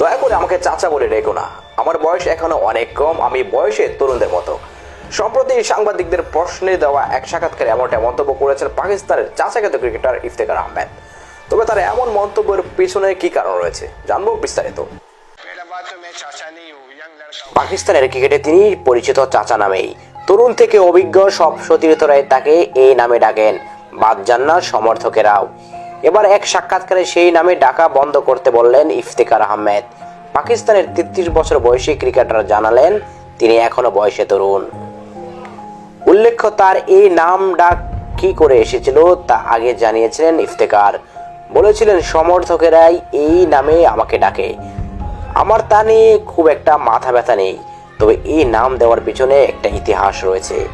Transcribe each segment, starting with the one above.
দয়া করে আমাকে চাচা বলে রেখো না। আমার বয়স এখনও অনেক কম, আমি বয়সে তরুণদের মতো। সম্প্রতি সাংবাদিকদের প্রশ্নে দেওয়া এক সাক্ষাৎকারে এমনটা মন্তব্য করেছেন পাকিস্তানের চাচাখ্যাত ক্রিকেটার ইফতেখার আহমেদ। তবে তার এমন মন্তব্যের পিছনে কি কারণ রয়েছে, জানব বিস্তারিত। পাকিস্তানের ক্রিকেটে তিনি পরিচিত চাচা নামেই। তরুণ থেকে অভিজ্ঞ সব সতীর্থরাই তাকে এই নামে ডাকেন বাদ জান্নার সমর্থকেরাও। এবার এক সাক্ষাৎকারে সেই নামে ডাকা বন্ধ করতে বললেন ইফতেখার আহমেদ। পাকিস্তানের তেত্রিশ বছর বয়সী ক্রিকেটার জানালেন, তিনি এখনও বয়সে তরুণ। উল্লেখ্য তার এই নাম ডাক কি করে এসেছিল তা আগে জানিয়েছিলেন ইফতেকার। বলেছিলেন, সমর্থকেরাই এই নামে আমাকে ডাকে। আমার তা নিয়ে খুব একটা মাথা ব্যথা নেই, তবে এই নাম দেওয়ার পিছনে একটা ইতিহাস রয়েছে।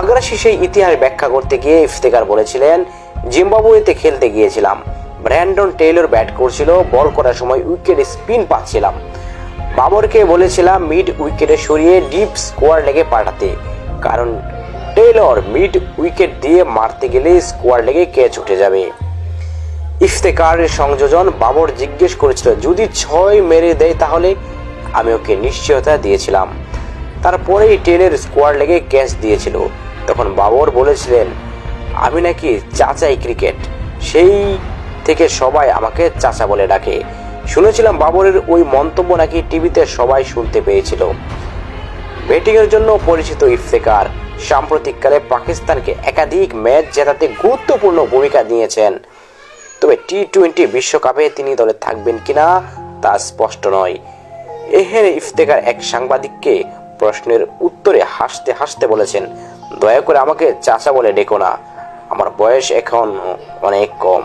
আগ্রাসী সেই ইতিহাস ব্যাখ্যা করতে গিয়ে ইফতেকার বলেছিলেন, জিম্বাবুয়েতে খেলতে গিয়েছিলাম। ব্র্যান্ডন টেইলর ব্যাট করছিল, বল করার সময় উইকেটে স্পিন পাচ্ছিলাম। বাবরকে বলেছিলাম, মিড উইকেটে সরিয়ে ডিপ স্কোয়ার লেগে পাঠাতে। কারণ টেইলর মিড উইকেট দিয়ে মারতে গেলে স্কোয়ার লেগে ক্যাচ উঠে যাবে। ইফতেকারের সংযোজন বাবর জিজ্ঞেস করেছিল, যদি ছয় মেরে দেয় তাহলে? আমি ওকে নিশ্চয়তা দিয়েছিলাম। তারপরেই টেনের স্কোয়ার লেগে ক্যাচ দিয়েছিল। তখন বাবর বলেছিলেন, আমি নাকি চাচাই ক্রিকেট। সেই থেকে সবাই আমাকে চাচা বলে ডাকে। শুনেছিলাম বাবরের ওই মন্তব্য নাকি টিভিতে সবাই শুনতে পেয়েছিল। ব্যাটিংয়ের জন্য পরিচিত ইফতেকার সাম্প্রতিককালে পাকিস্তানকে একাধিক ম্যাচ জেতাতে গুরুত্বপূর্ণ ভূমিকা নিয়েছেন। তবে টি টোয়েন্টি বিশ্বকাপে তিনি দলে থাকবেন কিনা তা স্পষ্ট নয়। এহেন ইফতেকার এক সাংবাদিককে প্রশ্নের উত্তরে হাসতে হাসতে বলেছেন দয়া করে আমাকে চাচা বলে ডেকো না। আমার বয়স এখন অনেক কম।